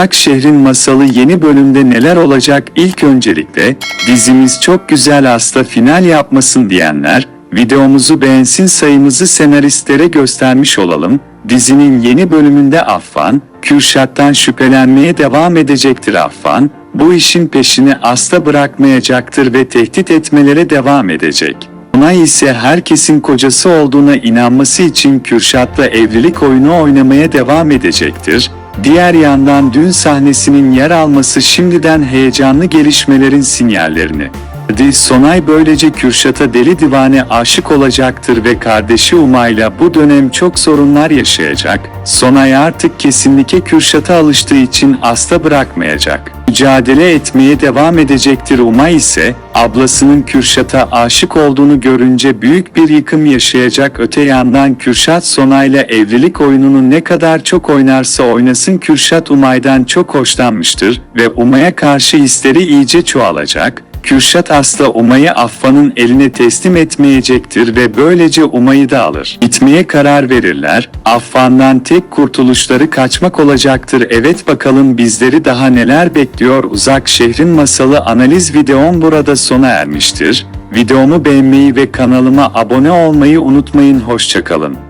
Ak Şehrin Masalı yeni bölümde neler olacak ilk öncelikle dizimiz çok güzel hasta final yapmasın diyenler videomuzu beğensin sayımızı senaristlere göstermiş olalım. Dizinin yeni bölümünde Affan, Kürşat'tan şüphelenmeye devam edecektir Affan, bu işin peşini asla bırakmayacaktır ve tehdit etmelere devam edecek. Ona ise herkesin kocası olduğuna inanması için Kürşat'la evlilik oyunu oynamaya devam edecektir. Diğer yandan dün sahnesinin yer alması şimdiden heyecanlı gelişmelerin sinyallerini. Hadi Sonay böylece Kürşat'a deli divane aşık olacaktır ve kardeşi Umay'la bu dönem çok sorunlar yaşayacak. Sonay artık kesinlikle Kürşat'a alıştığı için asla bırakmayacak. Mücadele etmeye devam edecektir Umay ise ablasının Kürşat'a aşık olduğunu görünce büyük bir yıkım yaşayacak. Öte yandan Kürşat Sonay'la evlilik oyununu ne kadar çok oynarsa oynasın Kürşat Umay'dan çok hoşlanmıştır ve Umay'a karşı hisleri iyice çoğalacak. Kürşat asla Umay'ı Affan'ın eline teslim etmeyecektir ve böylece Umay'ı da alır. Gitmeye karar verirler. Affan'dan tek kurtuluşları kaçmak olacaktır. Evet bakalım bizleri daha neler bekliyor. Uzak Şehrin Masalı analiz videom burada sona ermiştir. Videomu beğenmeyi ve kanalıma abone olmayı unutmayın. Hoşçakalın.